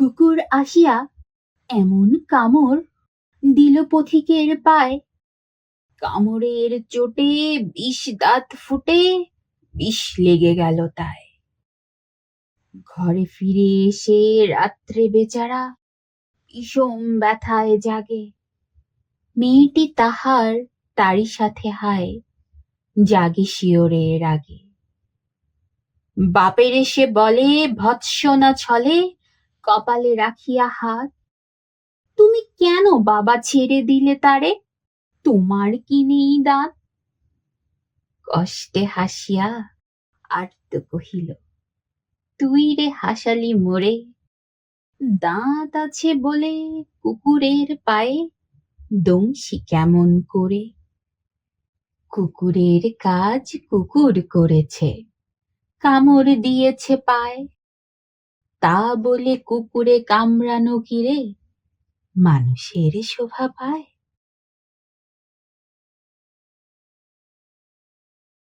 কুকুর আসিয়া এমন কামড় দিল পথিকের পায়। কামড়ের চোটে বিষ দাঁত ফুটে, বিষ লেগে গেল তাই ঘরে ফিরে এসে রাত্রে বেচারা বিষম ব্যথায় জাগে। মেয়েটি তাহার তারই সাথে হায়, জাগে শিওরে রাগে বাপের এসে বলে ভৎসনা ছলে কপালে রাখিয়া হাত। তুমি কেন বাবা ছেড়ে দিলে তারে? তোমার কি নেই দাঁত? কষ্টে হাসিয়া আর তো কহিল, তুই রে হাসালি মোরে। দাঁত আছে বলে কুকুরের পায়ে, দংশি কেমন করে? কুকুরের কাজ কুকুর করেছে, কামড় দিয়েছে পায়। তা বলে কুকুরে কামড়ানো কিরে মানুষের শোভা পায়।